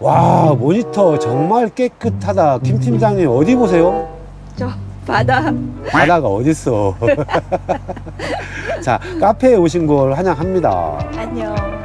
와 모니터 정말 깨끗하다 김 팀장님 어디 보세요? 저 바다 바다가 어딨어 자 카페에 오신 걸 환영합니다 안녕.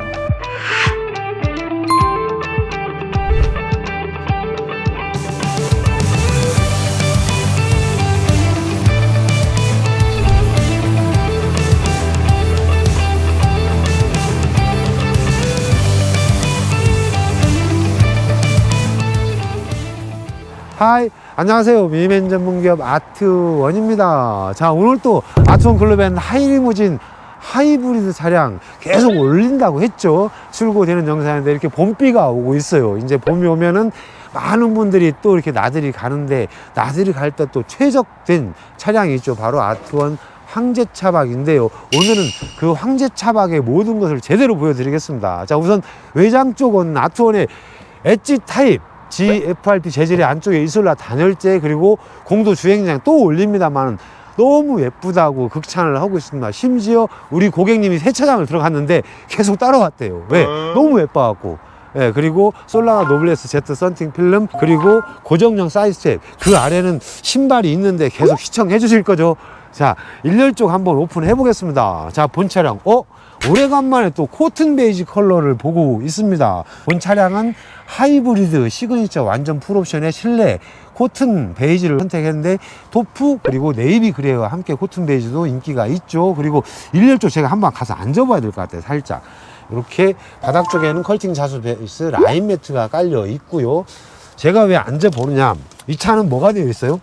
하이. 안녕하세요. 미맨 전문기업 아트원입니다. 자 오늘 또 아트원 클럽엔 하이리무진 하이브리드 차량 계속 올린다고 했죠. 출고되는 영상인데 이렇게 봄비가 오고 있어요. 이제 봄이 오면은 많은 분들이 또 이렇게 나들이 가는데 나들이 갈 때 또 최적된 차량이 있죠. 바로 아트원 황제 차박인데요. 오늘은 그 황제 차박의 모든 것을 제대로 보여드리겠습니다. 자, 우선 외장 쪽은 아트원의 엣지 타입 GFRP 재질의 안쪽에 이솔라 단열재 그리고 공도 주행장 또 올립니다만 너무 예쁘다고 극찬을 하고 있습니다. 심지어 우리 고객님이 세차장을 들어갔는데 계속 따라왔대요. 왜? 너무 예뻐갖고. 예, 그리고 솔라나 노블레스 제트 썬팅 필름 그리고 고정형 사이드 스텝 그 아래는 신발이 있는데 계속 시청해 주실 거죠? 자, 일렬 쪽 한번 오픈해 보겠습니다. 자, 본 차량. 어? 오래간만에 또 코튼 베이지 컬러를 보고 있습니다. 본 차량은 하이브리드 시그니처 완전 풀옵션의 실내 코튼 베이지를 선택했는데 토프 그리고 네이비 그레이와 함께 코튼 베이지도 인기가 있죠. 그리고 일렬 쪽 제가 한번 가서 앉아봐야 될 것 같아요. 살짝. 이렇게 바닥 쪽에는 컬팅 자수 베이스 라인 매트가 깔려 있고요. 제가 왜 앉아보느냐. 이 차는 뭐가 되어 있어요?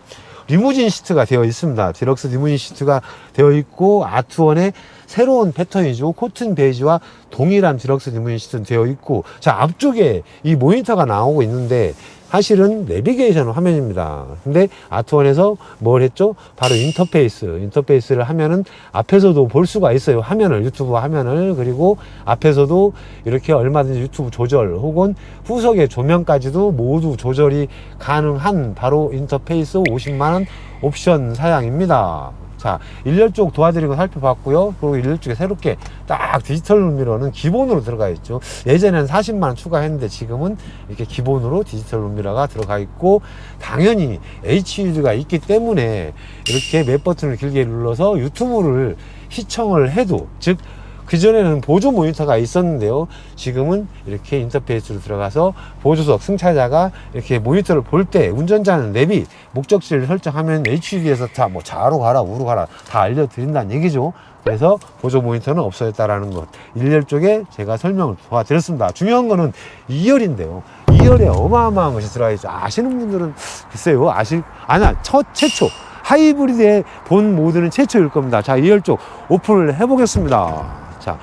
리무진 시트가 되어 있습니다. 디럭스 리무진 시트가 되어 있고 아트원의 새로운 패턴이죠. 코튼 베이지와 동일한 디럭스 리무진 시트는 되어 있고 자 앞쪽에 이 모니터가 나오고 있는데 사실은 내비게이션 화면입니다. 근데 아트원에서 뭘 했죠? 바로 인터페이스. 인터페이스를 하면은 앞에서도 볼 수가 있어요. 화면을, 유튜브 화면을. 그리고 앞에서도 이렇게 얼마든지 유튜브 조절 혹은 후석의 조명까지도 모두 조절이 가능한 바로 인터페이스 50만원 옵션 사양입니다. 자, 일렬 쪽 도와드리는 거 살펴봤고요. 그리고 일렬 쪽에 새롭게 딱 디지털 룸미러는 기본으로 들어가 있죠. 예전에는 40만 원 추가했는데 지금은 이렇게 기본으로 디지털 룸미러가 들어가 있고 당연히 HUD가 있기 때문에 이렇게 맵 버튼을 길게 눌러서 유튜브를 시청을 해도 즉 그전에는 보조 모니터가 있었는데요. 지금은 이렇게 인터페이스로 들어가서 보조석 승차자가 이렇게 모니터를 볼 때 운전자는 내비 목적지를 설정하면 HUD에서 다 뭐 좌로 가라 우로 가라 다 알려드린다는 얘기죠. 그래서 보조 모니터는 없어졌다라는 것. 일렬 쪽에 제가 설명을 도와드렸습니다. 중요한 거는 2열인데요. 2열에 어마어마한 것이 들어가 있죠. 아시는 분들은 글쎄요. 아실, 아니야. 첫, 최초. 하이브리드의 본 모드는 최초일 겁니다. 자, 2열 쪽 오픈을 해보겠습니다. 자,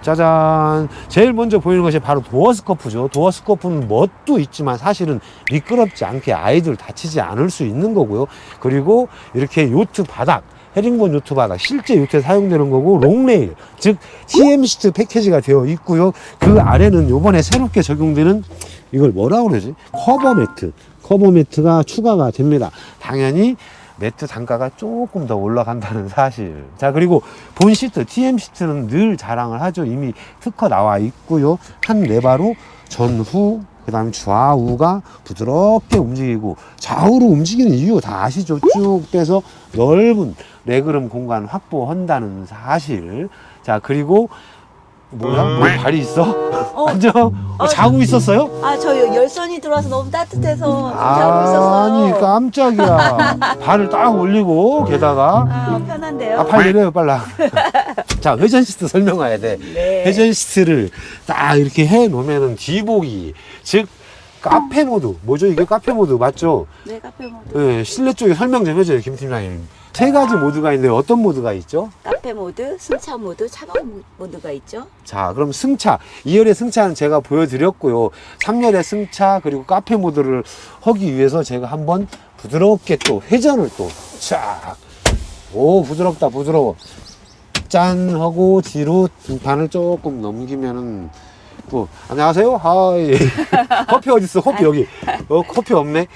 짜잔. 제일 먼저 보이는 것이 바로 도어 스커프죠. 도어 스커프는 멋도 있지만 사실은 미끄럽지 않게 아이들 다치지 않을 수 있는 거고요. 그리고 이렇게 요트 바닥. 헤링본 요트 바닥 실제 요트에 사용되는 거고 롱레일 즉 TM 시트 패키지가 되어 있고요 그 아래는 요번에 새롭게 적용되는 이걸 뭐라고 그러지 커버 매트 커버 매트가 추가가 됩니다 당연히 매트 단가가 조금 더 올라간다는 사실. 자, 그리고 본 시트, TM 시트는 늘 자랑을 하죠. 이미 특허 나와 있고요. 한 레바로 전후, 그 다음에 좌우가 부드럽게 움직이고 좌우로 움직이는 이유 다 아시죠? 쭉 빼서 넓은 레그룸 공간 확보한다는 사실. 자, 그리고 뭐야? 뭐 발이 있어? 어, 앉아. 어, 자고 있었어요? 아, 저 열선이 들어와서 너무 따뜻해서 좀 자고 있었어요. 아니 깜짝이야 발을 딱 올리고 게다가 아, 편한데요? 아, 발 내려요 빨라 자 회전 시트 설명해야 돼 네. 회전 시트를 딱 이렇게 해 놓으면은 뒤보기 즉 카페 모드 뭐죠 이게 카페 모드 맞죠 네, 카페 모드. 네, 실내 쪽에 설명 좀 해줘요 김 팀장님 세 가지 모드가 있는데 어떤 모드가 있죠 카페 모드, 승차 모드, 차박 모- 모드가 있죠. 자, 그럼 승차. 2열의 승차는 제가 보여드렸고요. 3열의 승차, 그리고 카페 모드를 하기 위해서 제가 한번 부드럽게 또 회전을 또, 쫙. 오, 부드럽다, 부드러워. 짠! 하고 뒤로 등판을 조금 넘기면은 또, 안녕하세요? 하이. 커피 어딨어? 커피 여기. 어, 커피 없네.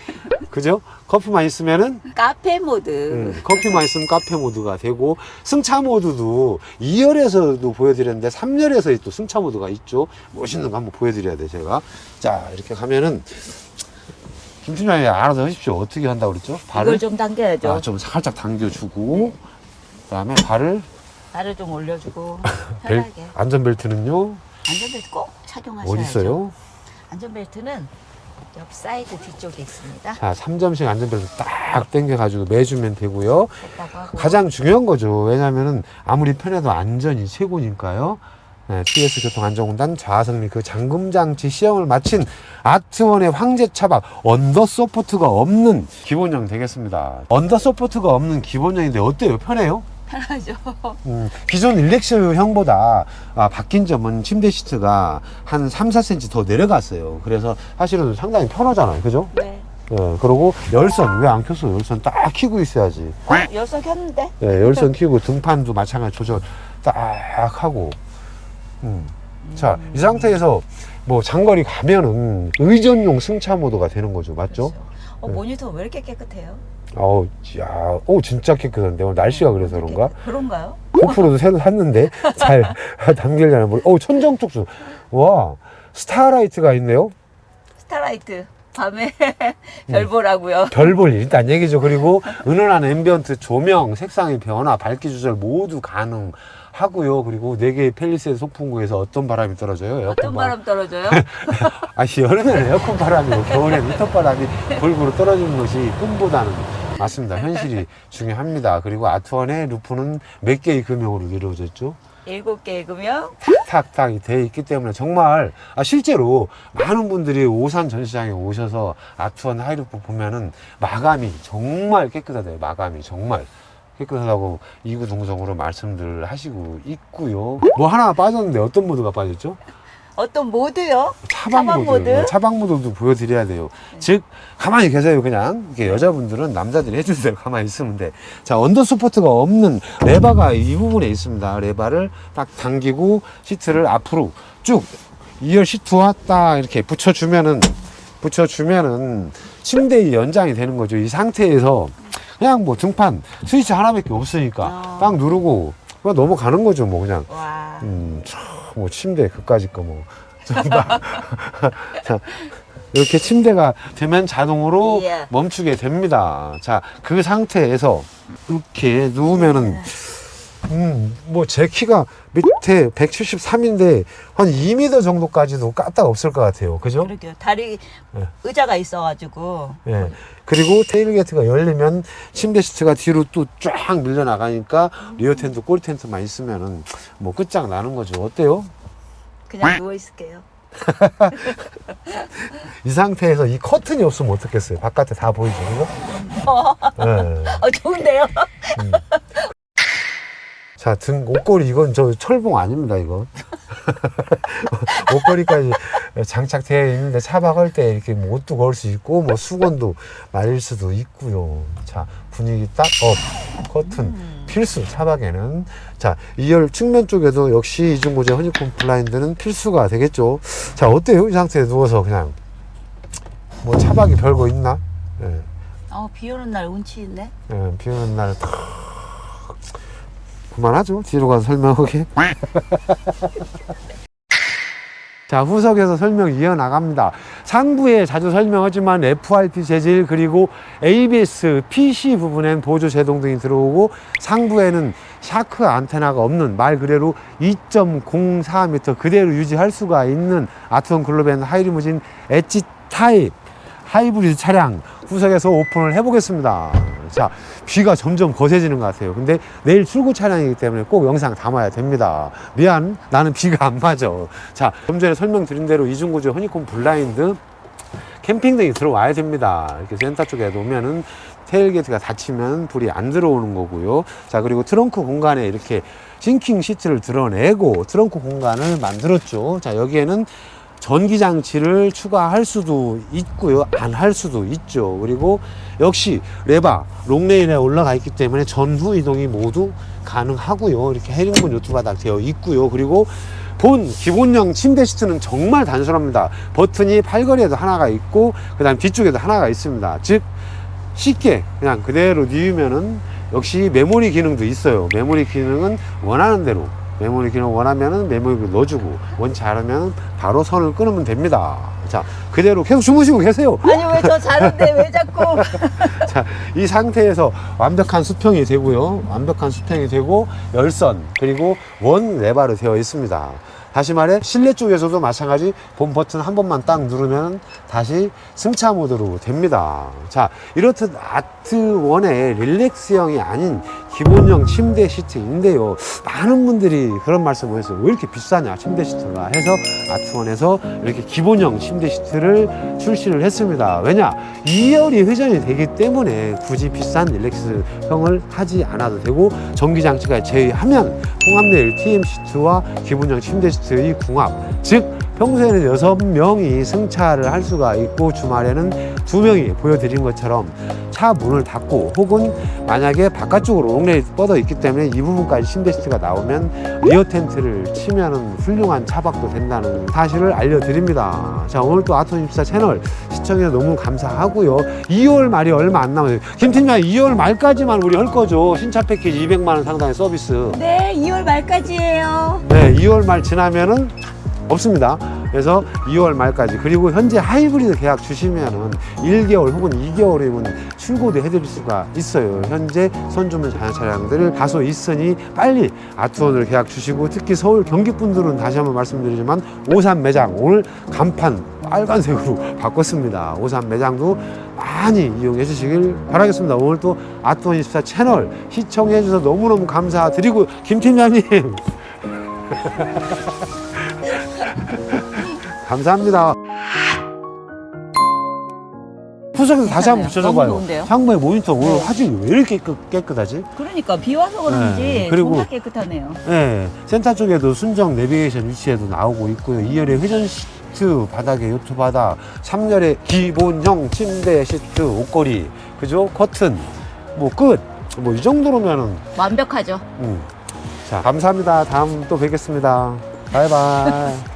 그죠? 커피만 있으면은 카페 모드. 음, 커피만 있으면 카페 모드가 되고 승차 모드도 2열에서도 보여드렸는데 3열에서 또 승차 모드가 있죠. 멋있는 거 한번 보여드려야 돼 제가. 자 이렇게 가면은 김팀장이 알아서 하십시오. 어떻게 한다고 그랬죠? 발을 이걸 좀 당겨야죠. 아, 좀 살짝 당겨주고 그다음에 발을 발을 좀 올려주고 벨, 편하게. 안전벨트는요 안전벨트 꼭 착용하셔야죠. 어디 있어요? 안전벨트는 옆 사이드 뒤쪽에 있습니다. 자 3점씩 안전벨트 딱 당겨가지고 매주면 되고요. 하고. 가장 중요한 거죠. 왜냐면은 아무리 편해도 안전이 최고니까요. 네, TS 교통안전공단 좌석 및그 잠금장치 시험을 마친 아트원의 황제 차박 언더 서포트가 없는 기본형 되겠습니다. 언더 서포트가 없는 기본형인데 어때요? 편해요? 편하죠. 음, 기존 일렉스형보다 아, 바뀐 점은 침대 시트가 한 3, 4cm 더 내려갔어요. 그래서 사실은 상당히 편하잖아요. 그죠? 네. 예, 그리고 열선 왜 안 켰어? 열선 딱 키고 있어야지. 열선 켰는데? 예, 열선 키고 등판도 마찬가지 조절 딱 하고. 음. 자, 이 상태에서 뭐 장거리 가면은 의전용 승차 모드가 되는 거죠. 맞죠? 그렇죠. 어, 네. 모니터 왜 이렇게 깨끗해요? 어우, 야, 오, 진짜 깨끗한데. 오늘 날씨가 그래서 그런가? 그런가요? 고프로도 새로 샀는데 잘 담길려나 모르. 어, 천정 tuk수. 와, 스타라이트가 있네요. 스타라이트 밤에 음. 별 보라고요. 별볼 일단 얘기죠. 그리고 은은한 앰비언트 조명, 색상의 변화, 밝기 조절 모두 가능하고요. 그리고 네 개의 펠리세드 소풍구에서 어떤 바람이 떨어져요? 에어컨 어떤 바람 떨어져요? 아니 여름에는 에어컨 바람이고 겨울에는 히터 바람이 골고루 떨어지는 것이 꿈보다는 맞습니다. 현실이 중요합니다. 그리고 아트원의 루프는 몇 개의 금형으로 이루어졌죠? 일곱 개의 금형. 탁탁이 돼 있기 때문에 정말 아, 실제로 많은 분들이 오산 전시장에 오셔서 아트원 하이루프 보면은 마감이 정말 깨끗하대요. 마감이 정말 깨끗하다고 이구동성으로 말씀들 하시고 있고요. 뭐 하나 빠졌는데 어떤 모드가 빠졌죠? 어떤 모드요? 차박, 차박 모드. 모드? 네, 차박 모드도 보여드려야 돼요. 즉 가만히 계세요 그냥 이게 여자분들은 남자들이 대로 가만히 있으면 돼. 자 언더 서포트가 없는 레바가 이 부분에 있습니다. 레바를 딱 당기고 시트를 앞으로 쭉 2열 시트와 딱 이렇게 붙여주면은 붙여주면은 침대의 연장이 되는 거죠. 이 상태에서 그냥 뭐 등판 스위치 하나밖에 없으니까 아. 딱 누르고 넘어가는 거죠. 뭐 그냥 와. 음, 참, 뭐 침대 그까짓 거 뭐. 전다. 자, 이렇게 침대가 되면 자동으로 예. 멈추게 됩니다. 자, 그 상태에서 이렇게 누우면은 음, 뭐 제 키가 밑에 173인데 한 2m 정도까지도 까딱 없을 것 같아요. 그죠? 그러게요. 다리 네. 의자가 있어가지고. 예. 그리고 테일게이트가 열리면 침대 시트가 뒤로 또 쫙 밀려 나가니까 리어 텐트, 꼬리 텐트만 있으면은 뭐 끝장 나는 거죠. 어때요? 그냥 누워 있을게요. 이 상태에서 이 커튼이 없으면 어떻겠어요? 바깥에 다 보이죠, 이거? 예. 어 좋은데요? 자, 등, 옷걸이, 이건 저 철봉 아닙니다, 이건. 옷걸이까지 장착되어 있는데 차박할 때 이렇게 뭐 옷도 걸을 수 있고, 뭐 수건도 말릴 수도 있고요. 자, 분위기 딱 업, 커튼. 필수, 차박에는. 자, 2열 측면 쪽에도 역시 이중고제 허니콤 블라인드는 필수가 되겠죠. 자, 어때요? 이 상태에 누워서 그냥. 뭐 차박이 별거 있나? 예. 어, 비 오는 날 운치 있네. 예, 비 오는 날 탁. 그만하죠. 뒤로 가서 설명하게. 자, 후석에서 설명 이어나갑니다. 상부에 자주 설명하지만 FRP 재질 그리고 ABS, PC 부분엔 보조 제동 등이 들어오고 상부에는 샤크 안테나가 없는 말 그대로 2.04m 그대로 유지할 수가 있는 아트원 글로벤 하이리무진 엣지 타입 하이브리드 차량 후석에서 오픈을 해보겠습니다. 자, 비가 점점 거세지는 것 같아요. 근데 내일 출고 차량이기 때문에 꼭 영상 담아야 됩니다. 미안, 나는 비가 안 맞아. 자, 좀 전에 설명드린 대로 이중구조 허니콤 블라인드 캠핑 등이 들어와야 됩니다. 이렇게 센터 쪽에 놓으면은 테일게이트가 닫히면 불이 안 들어오는 거고요. 자, 그리고 트렁크 공간에 이렇게 싱킹 시트를 드러내고 트렁크 공간을 만들었죠. 자, 여기에는 전기 장치를 추가할 수도 있고요. 안 할 수도 있죠. 그리고 역시 레바 롱레인에 올라가 있기 때문에 전후 이동이 모두 가능하고요. 이렇게 해링본 요트 바닥 되어 있고요. 그리고 본 기본형 침대 시트는 정말 단순합니다. 버튼이 팔걸이에도 하나가 있고 그 다음 뒤쪽에도 하나가 있습니다. 즉 쉽게 그냥 그대로 뉘우면은 역시 메모리 기능도 있어요. 메모리 기능은 원하는 대로 메모리 기능 원하면은 메모리 넣어주고 원치 않으면 바로 선을 끊으면 됩니다. 자 그대로 계속 주무시고 계세요. 아니 왜 저 자는데 왜 자꾸 자, 이 상태에서 완벽한 수평이 되고요. 완벽한 수평이 되고 열선 그리고 원 레바로 되어 있습니다. 다시 말해 실내 쪽에서도 마찬가지 본 버튼 한 번만 딱 누르면 다시 승차 모드로 됩니다. 자 이렇듯 아트원의 릴렉스형이 아닌 기본형 침대 시트인데요. 많은 분들이 그런 말씀을 했어요. 왜 이렇게 비싸냐 침대 시트가 해서 아트 원에서 이렇게 기본형 침대 시트를 출시를 했습니다. 왜냐 2열이 회전이 되기 때문에 굳이 비싼 릴렉스형을 하지 않아도 되고 전기장치가 제외하면 통합내 LTM 시트와 기본형 침대 시트의 궁합 즉 평소에는 여섯 명이 승차를 할 수가 있고 주말에는 두 명이 보여드린 것처럼 차 문을 닫고 혹은 만약에 바깥쪽으로 롱레이 뻗어 있기 때문에 이 부분까지 시트가 나오면 리어 텐트를 치면은 훌륭한 차박도 된다는 사실을 알려드립니다. 자 오늘 또 아토24 채널 시청해 너무 감사하고요. 2월 말이 얼마 안 남아요. 김 팀장 2월 말까지만 우리 할 거죠. 신차 패키지 200만 원 상당의 서비스. 네 2월 말까지예요. 네, 2월 말 지나면은 없습니다. 그래서 2월 말까지 그리고 현재 하이브리드 계약 주시면은 1개월 혹은 2개월이면 출고도 해드릴 수가 있어요. 현재 선주문 자연 차량들 다소 있으니 빨리 아트원을 계약 주시고 특히 서울 경기 분들은 다시 한번 말씀드리지만 오산 매장 오늘 간판 빨간색으로 바꿨습니다. 오산 매장도 많이 이용해 주시길 바라겠습니다. 오늘 또 아트원 24 채널 시청해 주셔서 너무너무 감사드리고 김 팀장님 감사합니다. 후석에서 다시 한번 괜찮아요. 붙여줘봐요. 좋은데요? 모니터 오늘 화질이 왜 이렇게 깨끗, 깨끗하지? 그러니까 비 와서 그런지 네, 그리고- 정말 깨끗하네요. 네, 센터 쪽에도 순정 내비게이션 위치에도 나오고 있고요. 2열의 회전 시트, 바닥에 요트 바닥, 3열의 기본형 침대 시트, 옷걸이, 그죠? 커튼, 뭐 끝. 뭐 이 정도로면은, 완벽하죠. 음. 자, 감사합니다. 다음 또 뵙겠습니다. 바이바이.